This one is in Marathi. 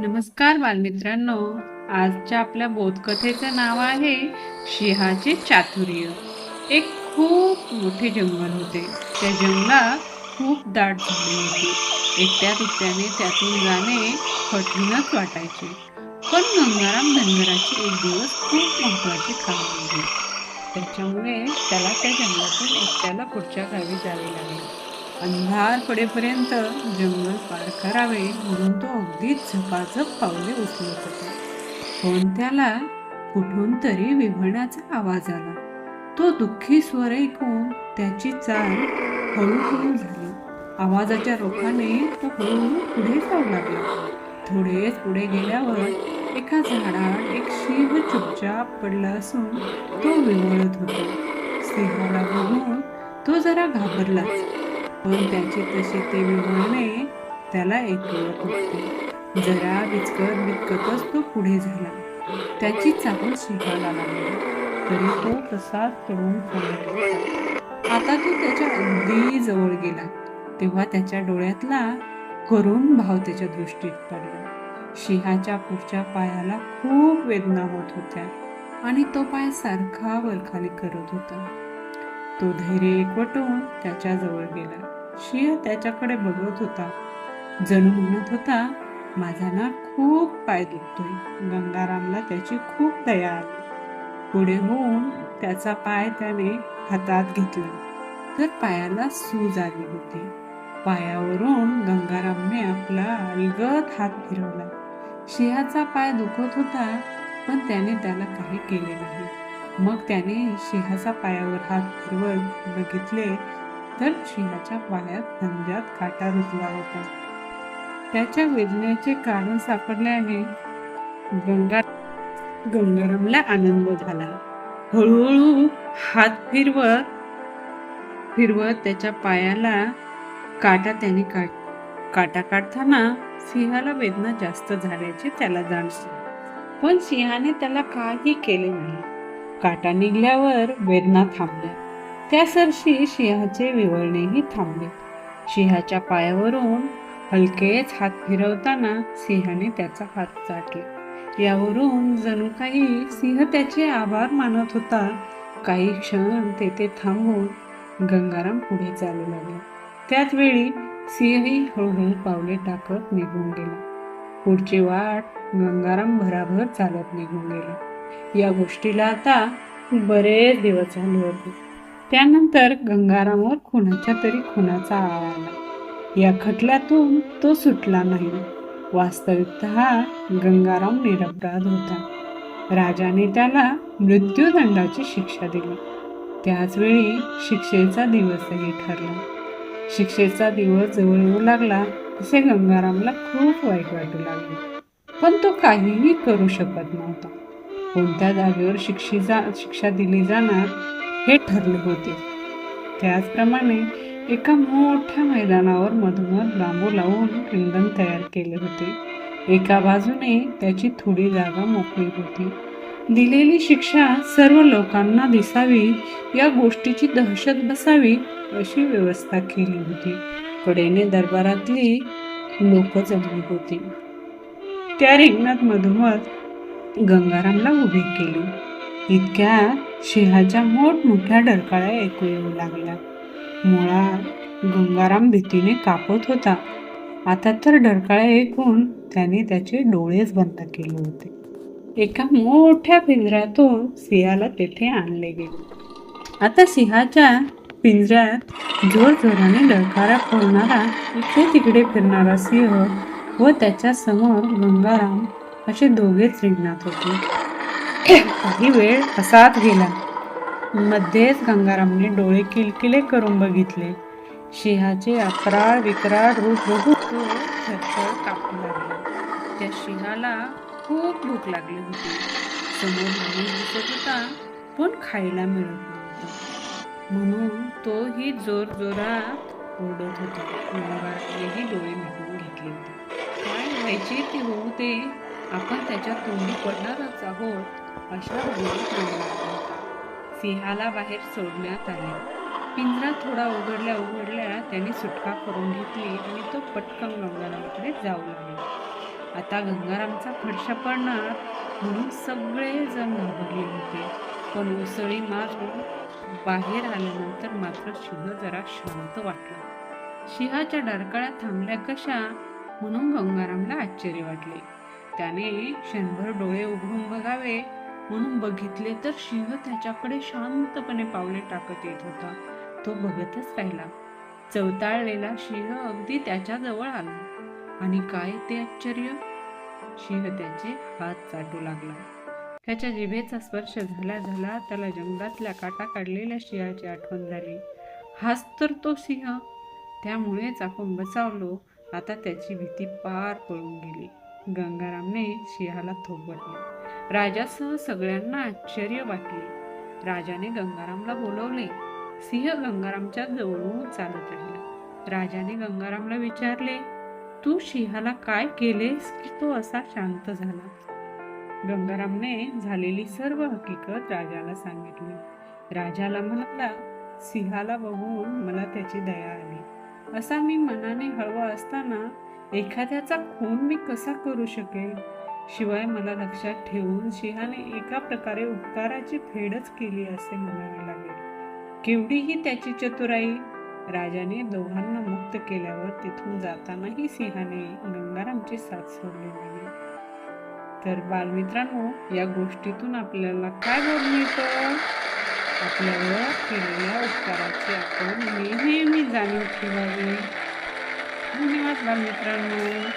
नमस्कार बालमित्रांनो. आजच्या आपल्या बोधकथेचं नाव आहे सिंहाचे चातुर्य. एक खूप मोठे जंगल होते. त्या जंगलात खूप दाट झाले होती. एकट्या दुसऱ्याने त्यातून जाणे कठीणच वाटायचे. पण गंगाराम धनगराचे एक दिवस खूप महत्त्वाचे काम होते. त्याच्यामुळे त्याला त्या जंगलातून एकट्याला पुढच्या गावी जावे लागले. अंधार पडेपर्यंत जंगल पार करावे म्हणून तो अगदीच झपाझप पावले उचलत होता. पण त्याला कुठून तरी विव्हण्याचा आवाज आला. तो दुःखी स्वर ऐकून त्याची चाल हळूहळू झाली. आवाजाच्या रोखाने तो हळूहळू पुढे जाऊ लागला. थोडेच पुढे गेल्यावर एका झाडात एक सिंह चुपचाप पडला असून तो विवळत होता. सिंहाला बघून तो जरा घाबरलाच. पण त्याचे तसे ते विवळणे त्याला ऐकवत होते जरा बिचकत बिचकतच तो पुढे झाला. त्याची चाहूल शिकायला लागली. तरी तो तसाच तळून पडत आता तो त्याच्या अगदी जवळ गेला. तेव्हा त्याच्या डोळ्यातला करुण भाव त्याच्या दृष्टीत पडला. सिंहाच्या पुढच्या पायाला खूप वेदना होत होत्या आणि तो पाय सारखा वरखाली करत होता. तो धैर्य एकवटून त्याच्याजवळ गेला. शिया त्याच्याकडे बघत होता. जणू म्हणत होता माझा ना खूप पाय दुखतोय. गंगारामला त्याची खूप दया आली पुढे होऊन त्याचा पाय त्याने हातात घेतला. तर पायाला सूज आली होती. पायावरून गंगारामने आपला अलगद हात फिरवला. शिहाचा पाय दुखत होता पण त्याने त्याला काही केले नाही. मग त्याने सिंहाचा पायावर हात फिरवत बघितले तर सिंहाच्या पायात धंद्यात काटा रुजला होता. त्याच्या वेदनेचे कारण सापडल्याने गंगा गंगारामला आनंद झाला. हळूहळू हात फिरवत फिरवत त्याच्या पायाला काटा त्याने काट काटा काढताना सिंहाला वेदना जास्त झाल्याचे त्याला जाणवले पण सिंहाने त्याला काही केले नाही. काटा निघल्यावर वेदना थांबल्या. त्या सरशी सिंहाचे विवळणेही थांबले. सिंहाच्या पायावरून हलकेच हात फिरवताना सिंहाने त्याचा हात चाटला. यावरून जणू काही सिंह त्याचे आभार मानत होता. काही क्षण तेथे थांबून गंगाराम पुढे चालू लागले. त्याच वेळी सिंहही हळूहळू पावले टाकत निघून गेला. पुढची वाट गंगाराम भराभर चालत निघून गेला. या गोष्टीला आता बरेच दिवस झाले होते. त्यानंतर गंगारामवर कुणाच्या तरी खुनाचा आळ आला. या खटल्यातून तो सुटला नाही. वास्तविकत गंगाराम निरपराध होता. राजाने त्याला मृत्यूदंडाची शिक्षा दिली. त्याचवेळी शिक्षेचा दिवसही ठरला. शिक्षेचा दिवस जवळ येऊ लागला तसे गंगारामला खूप वाईट वाटू लागले. पण तो काहीही करू शकत नव्हता. कोणत्या जागेवर शिक्षेचा शिक्षा दिली जाणार हे ठरले होते. त्याचप्रमाणे एका मोठ्या मैदानावर मधोमध बांबू लावून रिंगण तयार केले होते. एका बाजूने त्याची थोडी जागा मोकळी होती. दिलेली शिक्षा सर्व लोकांना दिसावी या गोष्टीची दहशत बसावी अशी व्यवस्था केली होती. कडेने दरबारातली लोक जमली होती. त्या रिंगणात मधोमध गंगारामला उभी केली. इतक्यात सिंहाच्या मोठमोठ्या डरकाळ्या ऐकू येऊ लागल्या. मुळात गंगाराम भीतीने कापत होता. आता तर डरकाळ्या ऐकून त्याने त्याचे डोळेच बंद केले होते. एका मोठ्या पिंजऱ्यातून सिंहाला तेथे आणले गेले. आता सिंहाच्या पिंजऱ्यात जोर जोराने डरकारा फोडणारा इकडे तिकडे फिरणारा सिंह व त्याच्यासमोर गंगाराम असे दोघेच रिंगणात होते. काही वेळ असाच गेला. मध्येच गंगारामने डोळे किलकिले करून बघितले. सिंहाचे अकराळ विकराळ रूप बघून तो थरथर कापू लागला. त्या सिंहाला खूप भूक लागली होती. समोर माणूस दिसत होता पण खायला मिळत नव्हतं. म्हणून तोही जोर जोरात ओरडत होता. गंगारामनेही डोळे मिटून घेतले होते. काय व्हायचे ते होऊ दे. आपण त्याच्या तोंडी पडणारच आहोत. अशा सिंहाला बाहेर सोडण्यात आले. पिंजरा थोडा उघडल्या उघडल्या त्याने सुटका करून घेतली आणि तो पटकन गंगारामकडे जाऊ लागला. आता गंगारामचा फडशा पडणार म्हणून सगळेजण घाबरले होते. पण उसळी मारून बाहेर आल्यानंतर मात्र सिंह जरा शांत वाटला. सिंहाच्या डरकाळ्या थांबल्या कशा म्हणून गंगारामला आश्चर्य वाटले. त्याने क्षणभर डोळे उघडून बघावे म्हणून बघितले तर सिंह त्याच्याकडे शांतपणे पावले टाकत येत होता. तो बघतच राहिला. चवताळलेला सिंह अगदी त्याच्याजवळ आला. आणि काय ते आश्चर्य? सिंह त्याचे हात चाटू लागला. त्याच्या जिभेचा स्पर्श झाला झाला त्याला जंगलातल्या काटा काढलेल्या सिंहाची आठवण झाली. हाच तर तो सिंह त्यामुळेच आपण बचावलो. आता त्याची भीती पार पळून गेली. गंगारामने सिंहाला थोपटले राजासह सगळ्यांना आश्चर्य वाटले राजाने गंगारामला बोलवले. सिंह गंगारामच्या जवळून चालत राहिला. राजाने गंगारामला विचारले तू सिंहाला काय केलेस की तो असा शांत झाला? गंगारामने झालेली सर्व हकीकत राजाला सांगितली. राजाला म्हणाला सिंहाला बघून मला त्याची दया आली. असा मी मनाने हळवा असताना एखाद्याचा खून मी कसा करू शकेल शिवाय मला लक्षात ठेवून सिंहाने एका प्रकारे उपकाराची फेडच केली असे म्हणावे लागेल. केवढीही त्याची चतुराई राजाने दोघांना मुक्त केल्यावर तिथून जातानाही सिंहाने गंगारामची साथ सोडली नाही. तर बालमित्रांनो या गोष्टीतून आपल्याला काय बोध मिळतं? आपल्यावर केलेल्या उपकाराची आपण नेहमी जाणीव ठेवावी. धन्यवाद बालमित्रांनो.